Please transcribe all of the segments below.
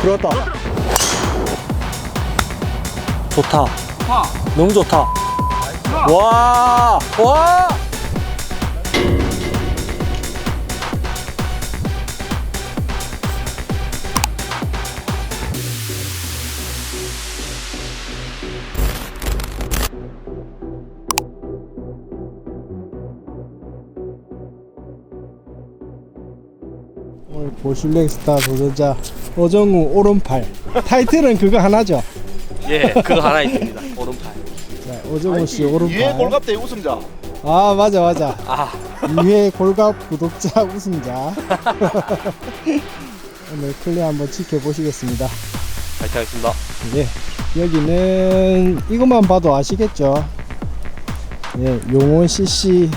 들어왔다. 좋다. 파. 너무 좋다. 와, 와. 오늘 보슐렉 스타 도전자 오정우 오른팔 타이틀은 그거 하나죠. 예, 그거 하나 있습니다. 오른팔. 자, 오정우 씨 유해 오른팔. 골갑대 우승자. 아 맞아 맞아. 아, 2회 골갑 구독자 우승자. 오늘 플레이 한번 지켜보시겠습니다. 파이팅 하겠습니다. 예, 여기는 이것만 봐도 아시겠죠? 예, 용원 CC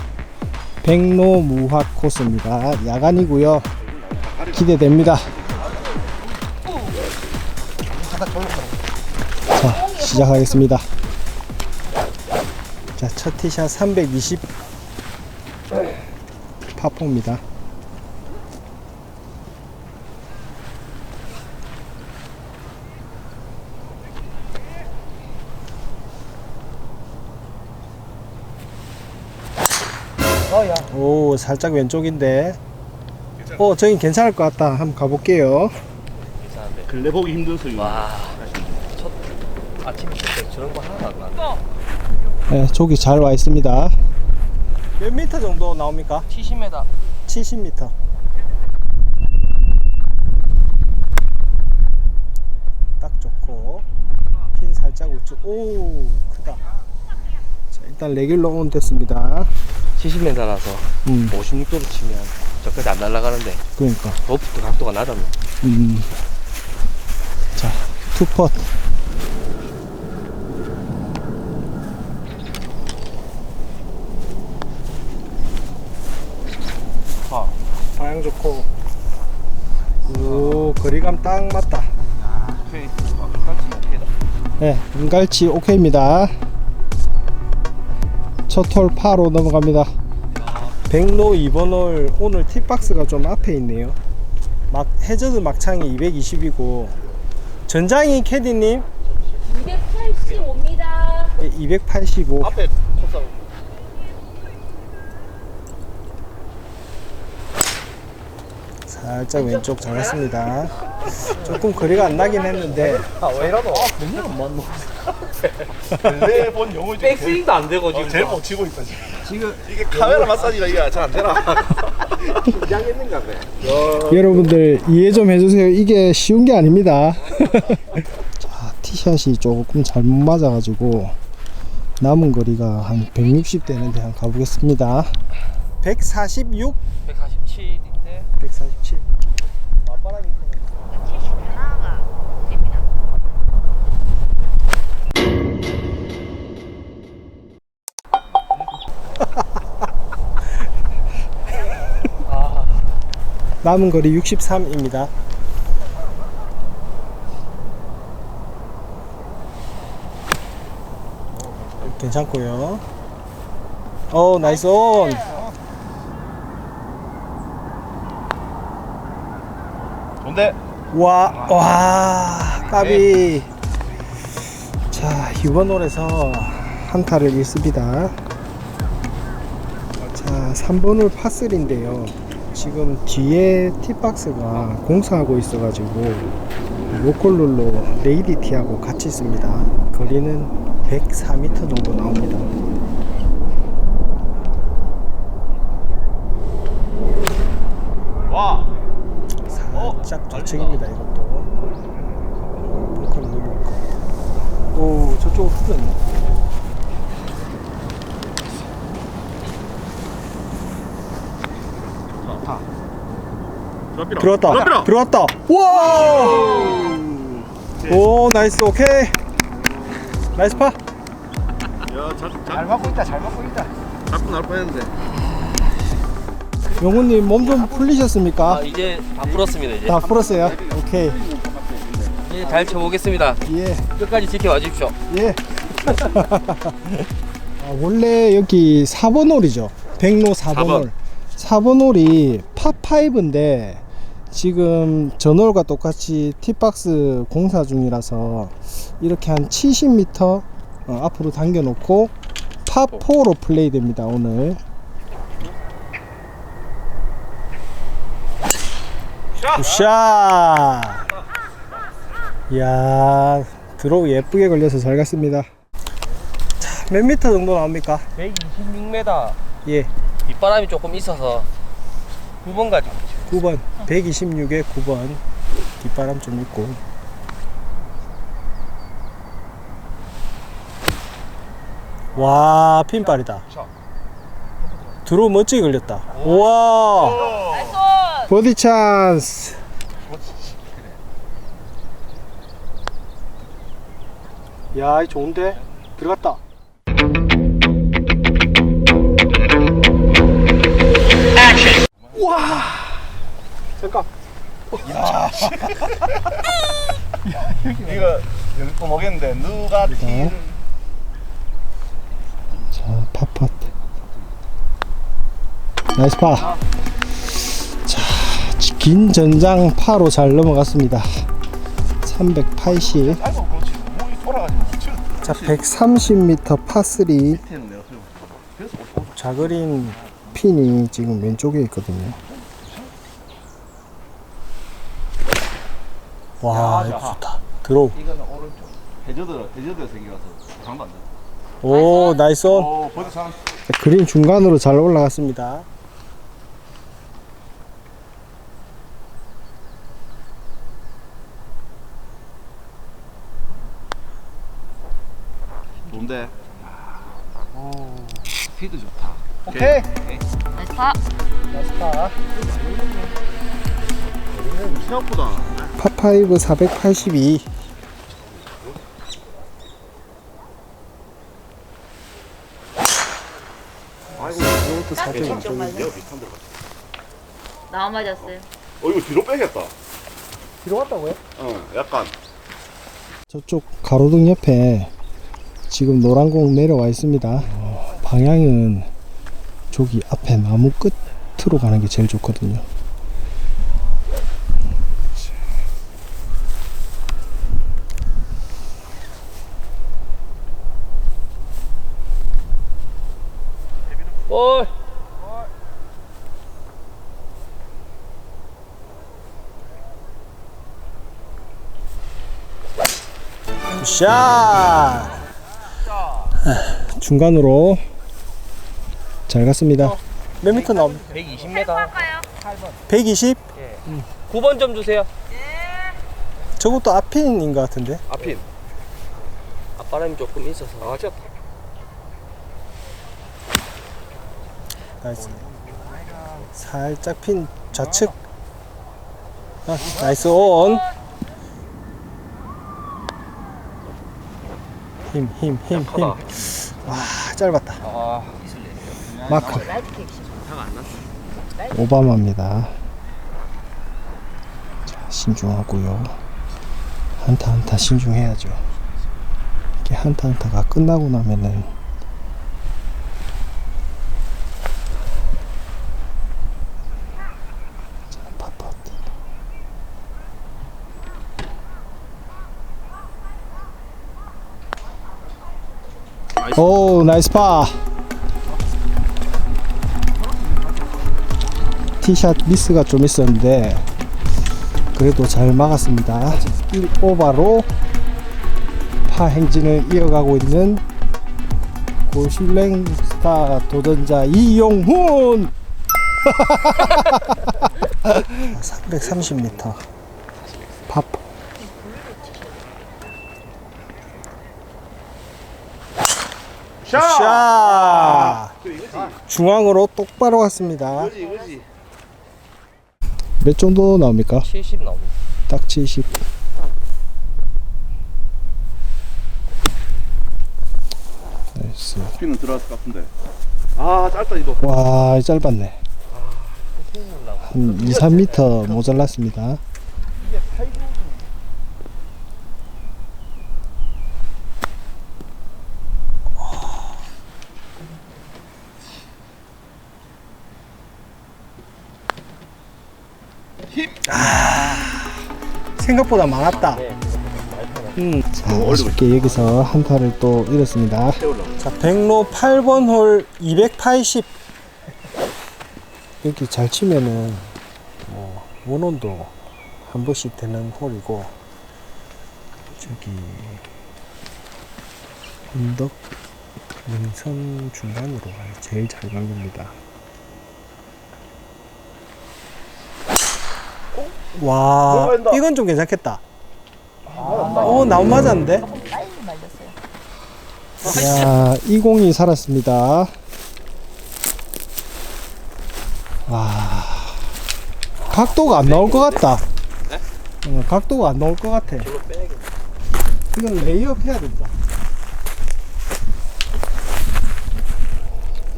백로 무학 코스입니다. 야간이고요. 기대됩니다. 시작하겠습니다. 자, 첫 티샷 320 파포입니다. 오, 살짝 왼쪽인데. 어, 저긴 괜찮을 것 같다. 한번 가볼게요. 근래 보기 힘든 소리. 와, 첫 아침부터 저런 거 하나도 안 나. 네, 조기 잘 와 있습니다. 몇 미터 정도 나옵니까? 70m. 70m. 딱 좋고 핀 살짝 우측. 오, 크다. 자, 일단 레귤러 온 됐습니다. 70m라서 음, 56도로 치면 저까지 안 날아가는데 그러니까. 로프트 각도가 낮아요. 음. 자. 파. 방향 좋고. 오, 거리감 딱 맞다. 오케이. 아, 깔치 오케이다. 네, 은갈치 오케이입니다. 첫홀 파로 넘어갑니다. 백로 2번 홀 오늘 팁박스가 좀 앞에 있네요. 막 해저드 막창이 220이고 전장이 캐디님 285입니다. 285. 앞에 살짝 왼쪽 잡았습니다. 조금 거리가 안 나긴 했는데 아왜 이러노? 맨날 안 맞노. 근래 본 영웅 중에 제일, 백스윙도 안 되고 어, 지금. 제일 못 치고 있다 지금. 지금 이게 카메라 마사지가 이게 잘 안 되나? 긴장했는가 봐. 여러분들 이해 좀 해주세요. 이게 쉬운 게 아닙니다. 자, 티샷이 조금 잘못 맞아가지고 남은 거리가 한 160 되는데 한번 가보겠습니다. 146, 147인데 147. 맞바람이 아, 남은 거리 63입니다. 괜찮고요. 어, 나이스 온. 좋은데? 와, 와, 까비. 자, 이번 홀에서 한타를 잃습니다. 자, 3번 홀 파3인데요. 지금 뒤에 티박스가 공사하고 있어가지고 로컬룰로 레이디 티하고 같이 있습니다. 거리는 104m 정도 나옵니다. 와. 살 짝 좌측입니다. 이것도. 벙커를 넘어갈 것 같아 오 저쪽으로 풀렸네. 들어왔다. 들어왔다. 와오! 나이스. 오케이. 나이스 파. 야, 잘, 잘, 맞고 있다 잘 맞고 있다. 자꾸 날 뻔했는데. 영훈님 몸 좀 풀리셨습니까? 아 이제 다 풀었습니다 이제. 다 풀었어요 오케이 이제 잘 쳐보겠습니다. 예 끝까지 지켜봐 주십시오. 예. 아, 원래 여기 4번 홀이죠. 백로 4번, 4번. 홀. 4번 홀이 파5인데 지금 전월과 똑같이 티박스 공사 중이라서 이렇게 한 70m 어, 앞으로 당겨 놓고 파4로 플레이 됩니다 오늘 굿샷. 이야 드로우 예쁘게 걸려서 잘 갔습니다. 자, 몇 미터 정도 나옵니까? 126m. 예. 빗바람이 조금 있어서 9번 가지고. 9번 126에 9번. 뒷바람 좀 있고. 와 핀발이다. 드로우 멋지게 걸렸다. 우와 버디 찬스 야이 좋은데 들어갔다 와 잠깐 이거 여기 또 모르겠는데 누가 네. 자, 파팟. 나이스 파. 자, 긴 전장 파로 잘 넘어갔습니다. 380. 아이고 그렇지 몸이 돌아가지고 묻혀 자, 130m 파3. 밑에는 내가 그냥 그래서 못 쏘. 자그린 핀이 지금 왼쪽에 있거든요. 와, 이거 좋다. 들어오. 이거는 오른쪽 해저드 해저드 생겨서 장도 안 돼. 오, 나이스 온. 그린 중간으로 잘 올라갔습니다. 좋은데. 오 스피드 좋다. 오케이. 나이스 파. 나이스 파. 생각보다 파5 482. 아이고 이것도 400. 내가 비슷한 데 갔어. 나와 맞았어요. 어 이거 뒤로 빼겠다. 뒤로 갔다고요? 어 약간 저쪽 가로등 옆에 지금 노란 공 내려와 있습니다. 어, 방향은 저기 앞에 나무 끝으로 가는 게 제일 좋거든요. 볼. 샷! 중간으로 잘 갔습니다. 몇 미터 나옵? 120m. 120? 9번 좀 주세요. 저것도 앞핀인 것 같은데. 앞인. 앞바람이 조금 있어서. 아 진짜 나이스. 살짝 핀 좌측. 아, 나이스 온. 힘, 힘, 힘, 힘. 와, 짧았다. 아, 마크. 오바마입니다. 자, 신중하고요. 한타 한타 신중해야죠. 이렇게 한타 한타가 끝나고 나면은 오, 나이스 파. 티샷 미스가 좀 있었는데 그래도 잘 막았습니다. 1오바로 파 행진을 이어가고 있는 고슐랭 스타 도전자 이용훈. 330m 팝 샷 중앙으로 똑바로 갔습니다 이거지 이거지. 몇 정도 나옵니까? 70 나옵니다. 딱 70. 나이스. 스피는 들어갈 것 같은데. 아 짧다 이거. 와, 짧았네. 나고. 한 2, 3m 모자랐습니다. 생각보다 많았다. 네. 음, 자, 아쉽게 여기서 한 타를 또 잃었습니다. 자, 백로 8번 홀 280. 여기 잘 치면은 뭐 원원도 한 번씩 되는 홀이고 저기 언덕 능선 중간으로 제일 잘 간 겁니다. 와, 이건 좀 괜찮겠다. 어, 나무 맞았는데? 빨리 말렸어요. 야, 이 공이 살았습니다. 와, 각도가 안 나올 것 같다. 어, 각도가 안 나올 것 같아. 이건 레이업 해야 된다.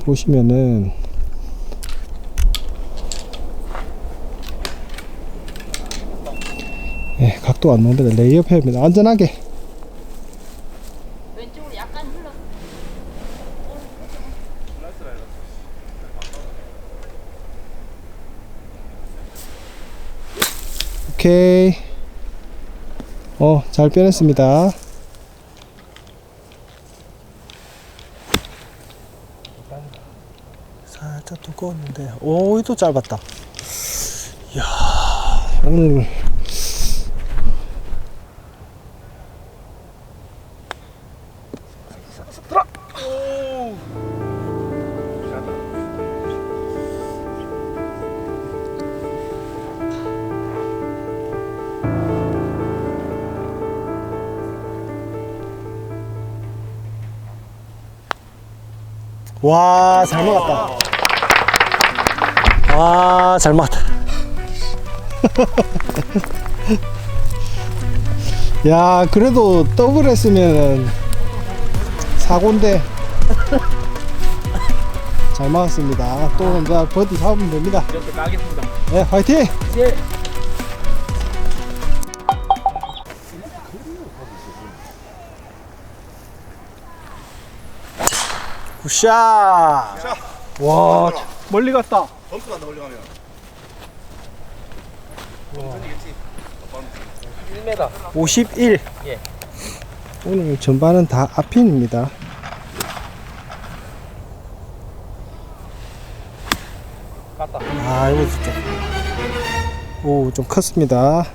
보시면은 예, 안 나오는데 레이업 해야 됩니다. 안전하게. 왼쪽으로 약간 흘러. 오케이. 어, 잘 빼냈습니다. 살짝 두꺼웠는데, 오, 또 짧았다. 이야, 오늘. 와, 잘 먹었다. 와, 잘 먹었다. 야, 그래도 더블 했으면은 사고인데. 잘 먹었습니다. 또 이제 버디 잡으면 됩니다. 이렇게 까겠습니다. 네, 화이팅! 예. 굿샷! 와, 멀리 갔다. 점수 간다 멀리 가면 1m. 51. 예. 오늘 전반은 다 앞핀입니다. 깠다. 아, 이거 진짜. 오, 좀 컸습니다.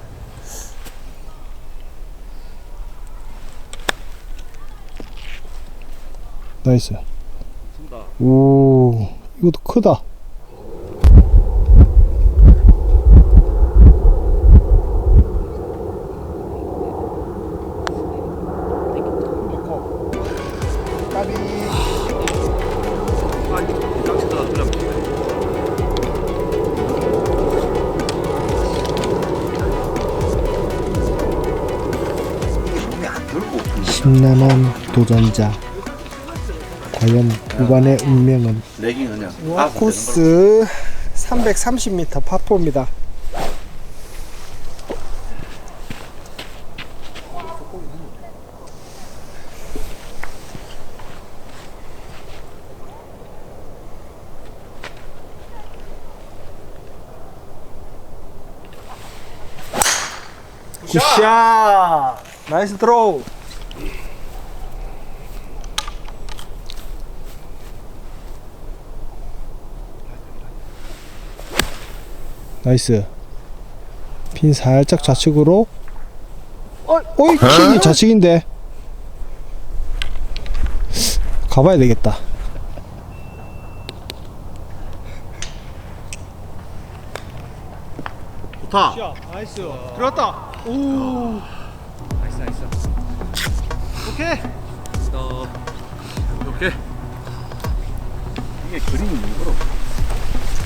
나이스. 오, 이것도 크다. 심란한 도전자. 과연 구간의 운명은? 레깅 그냥 와, 코스 330m 파포입니다. 굿샷! 나이스 드로우! 나이스. 핀 살짝 좌측으로. 어, 어이, 핀이 좌측인데. 가봐야 되겠다. 좋다 나이스. 들어갔다. 오. 나이스 나이스. 오케이. 어. 오케이 이게 그림이 너무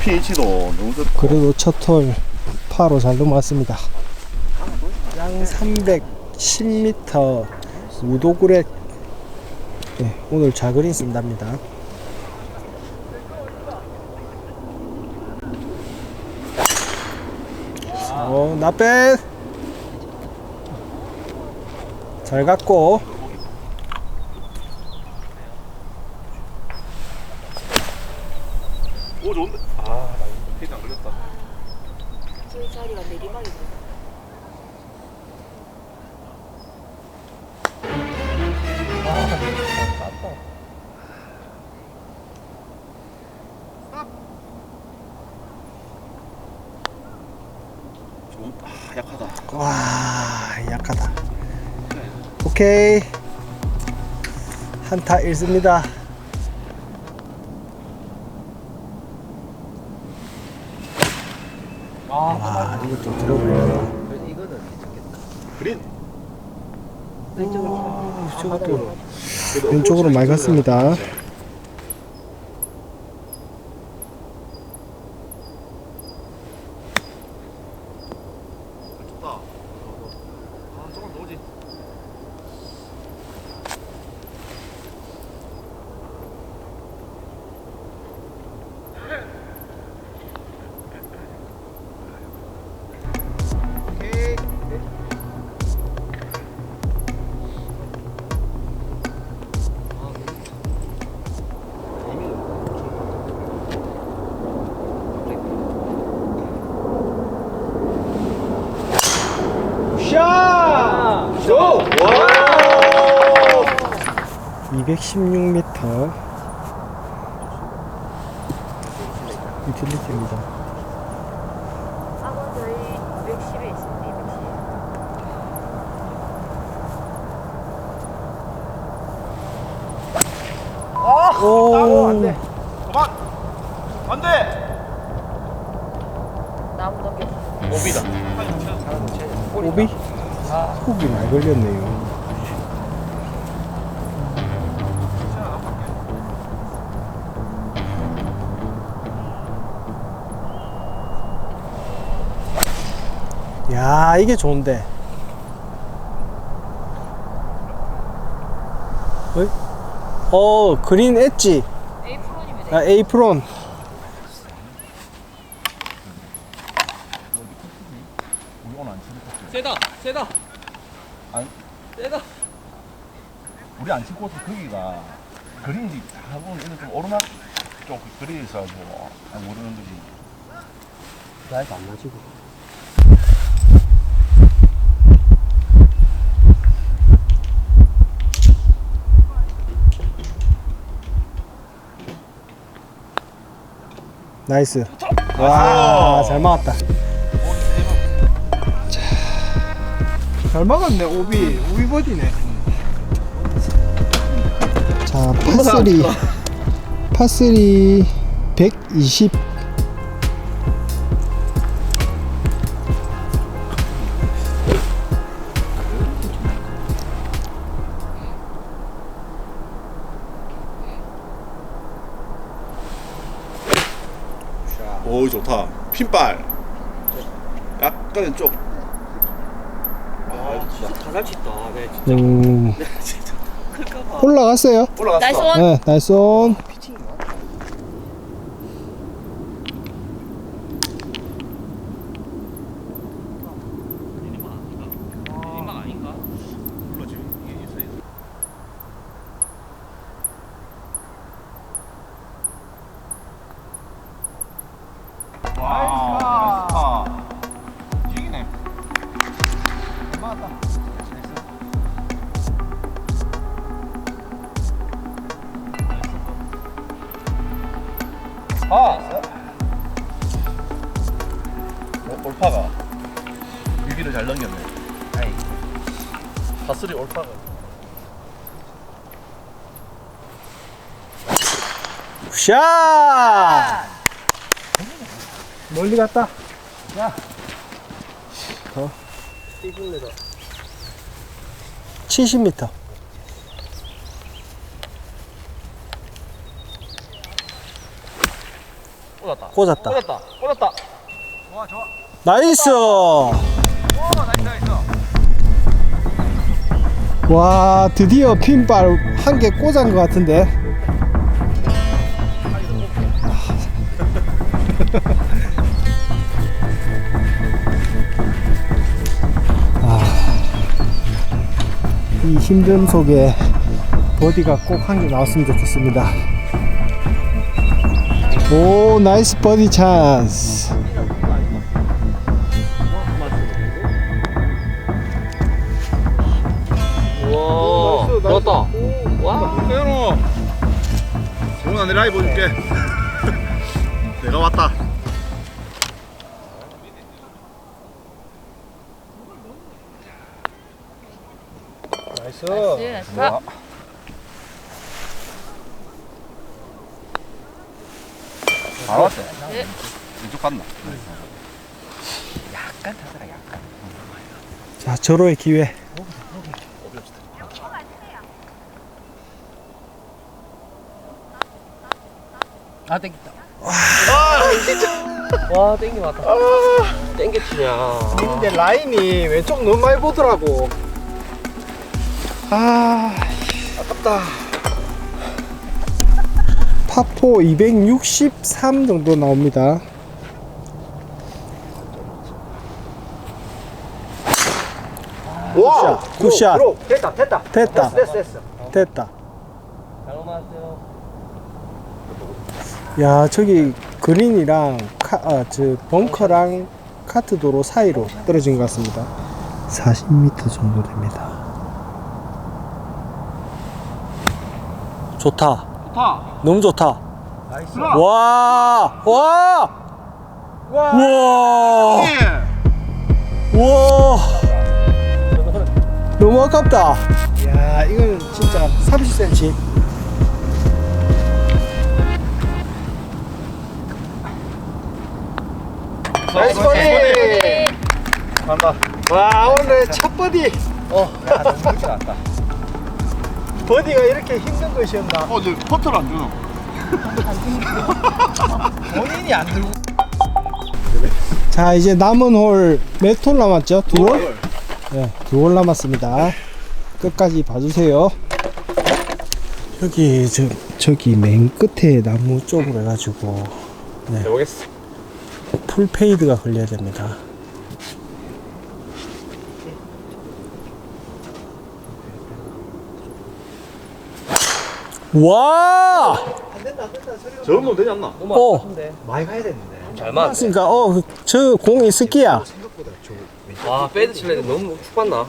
pH도 너무 좋다 그래도 첫홀 파로 잘 넘어왔습니다. 양 310m 우도굴에 네, 오늘 자그린 쓴답니다. 어, 나빼 잘 갔고 한타 잃습니다 아 이것도 들어버려요 그래서 이거는 괜찮겠다. 그린. 저것도 왼쪽으로 많이 갔습니다 좋다. 216m 유틸리티입니다 하고 저희 210에 있습니다. 210. 오 안돼. 그만. 안돼. 나무 넘겨. 오비다. 오비? 훅이 많이 걸렸네요 야 이게 좋은데 어이? 어 그린 엣지 A 프론입니다. 아 에이프론 우리 오늘 안 치고 세다, 세다. 아니. 세다. 우리 안 치고 서 거기가 그린지 하고는 이는 좀 오르막 쪽 그린이 있어가지고 아, 모르는 거지. 나이가 안 나지고 나이스. 와 잘 막았다. 자, 잘 막았네 오비. 오비 버디네. 자 파스리. 파스리 120 핀발. 약간 쪽. 아, 진짜 다잘 친다. 네, 진짜. 음, 진짜 클까봐. 올라갔어요 올라갔어. 나이스 원. 네 나이스 온 아, 어, 올파가. 유기를 잘 넘겼네. 아이, 파슬이 올파가. 샷! 멀리 갔다. 70m. 70m 꽂았다. 꽂았다. 꽂았다. 꽂았다. 나이스! 와 드디어 핀발 한 개 꽂은 것 같은데 이 힘듦 속에 버디가 꼭 한 개 나왔으면 좋겠습니다. 오, 나이스 버디 찬스. 와, 넣었다. 와, 세현아. 오늘 안에 라이 보줄게. 내가 왔다. 나이스. 네. 자, 잘 왔대. 네. 이쪽 갔나? 약간 타더라 약간. 자, 절호의 기회. 아 땡겼다. 와 땡겨 왔다. 땡겨 치냐. 근데 라인이 왼쪽 너무 많이 보더라고. 아, 아깝다. 파포 263 정도 나옵니다. 와! 굿샷. 됐다 됐다. 됐다. 됐어 됐어. 됐다. 잘 넘어왔어요. 야, 저기 그린이랑 카, 아, 저 벙커랑 카트 도로 사이로 떨어진 것 같습니다. 40m 정도 됩니다. 좋다. 좋다. 너무 좋다. 나이스. 와! 와! 와! 예. 와! 너무 아깝다. 야, 이건 진짜 30cm. 나이스 버디! 네. 간다. 와, 오늘 첫 버디. 어. 야 너무 났다. 버디가 이렇게 힘든 것이었나? 어, 이제 퍼트를 안 주노. 본인이 안 들고. 자, 이제 남은 홀 몇 홀 남았죠? 두 홀? 네, 두홀 남았습니다. 끝까지 봐주세요. 여기 저 저기 맨 끝에 나무 쪽으로 해가지고 해보겠어. 풀 페이드가 걸려야 됩니다. 와! 저 정도 되지 않나? 어. 많이 가야 되는데. 잘 맞. 맞습니까? 어, 저 공이 스키야. 와 빼드 칠래 너무 축 봤나?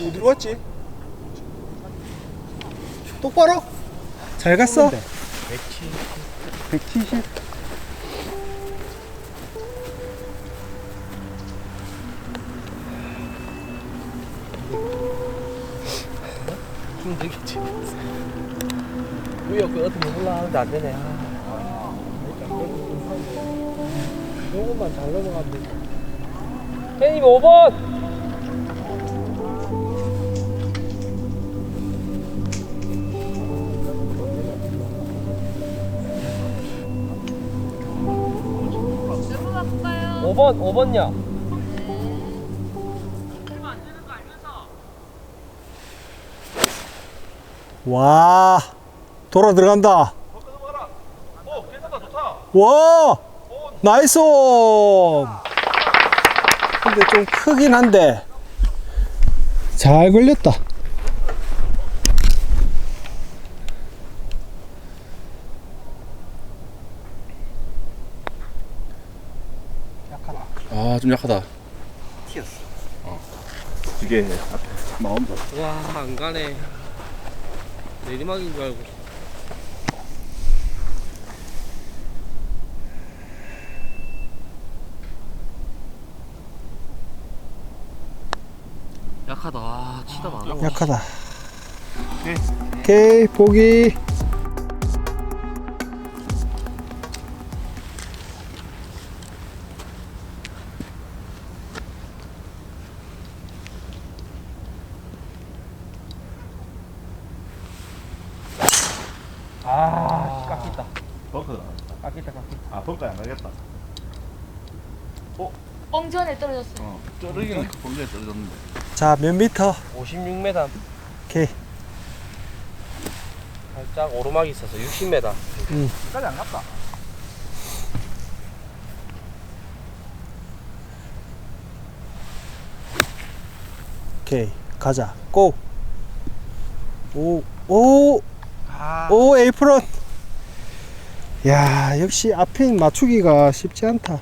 어디로 왔지? 똑바로? 잘 갔어? 170. 좀 되겠지. 위에 그 어떻게 몰라 하는데 안 되네. 아. 요것만 잘 넘어가면 돼. 팬님 5번. 5번 5번요. 와, 돌아 들어간다. 와, 나이스. 온. 근데 좀 크긴 한데 잘 걸렸다. 아, 좀 약하다. 튀었어. 어. 이게 마음도. 와 안 가네. 내리막인 줄 알고. 약하다. 아, 치다 많아. 약하다. 오케이. 오케이, 보기. 자, 몇 미터? 56m. 오케이. 살짝 오르막이 있어서 60m. 끝까지 안 갔다. 오케이. 가자. 고. 오, 오, 아, 오, 에이프론. 야 역시 앞에 맞추기가 쉽지 않다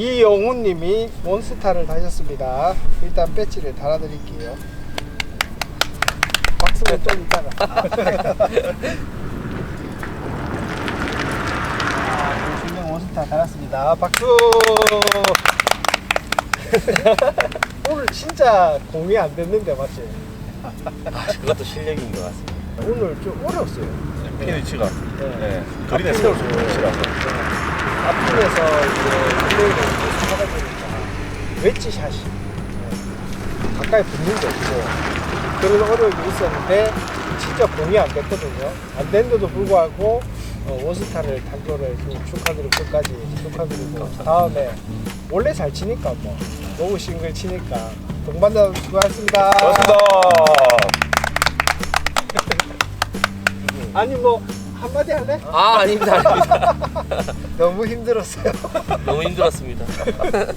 이영훈님이 원스타를 다셨습니다 일단 배지를 달아드릴게요 박수는 좀 이따가 아, 조신경 원스타 달았습니다 박수 오늘 진짜 공이 안 됐는데 맞지? 아, 그것도 실력인 것 같습니다. 오늘 좀 어려웠어요 피니치가 네. 네. 그린에 세울 수 있는 위치라서. 앞쪽에서 이제 플레이를 하다 보니까 웨지 샷이 네, 가까이 붙는 게 없고 그런 어려움이 있었는데 진짜 공이 안 됐거든요. 안 됐는데도 불구하고 어, 원스타를 단 거를 좀 축하드리고 끝까지 축하드리고 다음에 원래 잘 치니까 뭐 너무 싱글 치니까 동반자 수고하셨습니다. 고맙습니다. 아니 뭐 한마디 할래? 아, 아닙니다. 아닙니다. 너무 힘들었어요. 너무 힘들었습니다.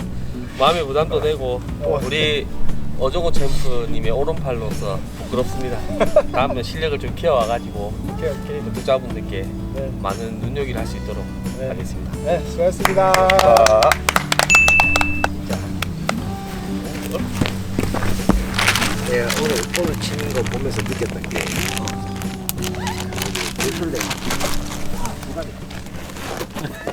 마음의 부담도 되고 어. 우리 어종호 챔프님의 오른팔로서 부끄럽습니다. 다음에 실력을 좀 키워와가지고 오케이 오케이. 구독자분들께 네, 많은 눈여기를 할 수 있도록 네. 하겠습니다. 네 수고하셨습니다. 자. 내가 오늘 오늘 치는 거 보면서 느꼈던 게 술래. 누가 돼?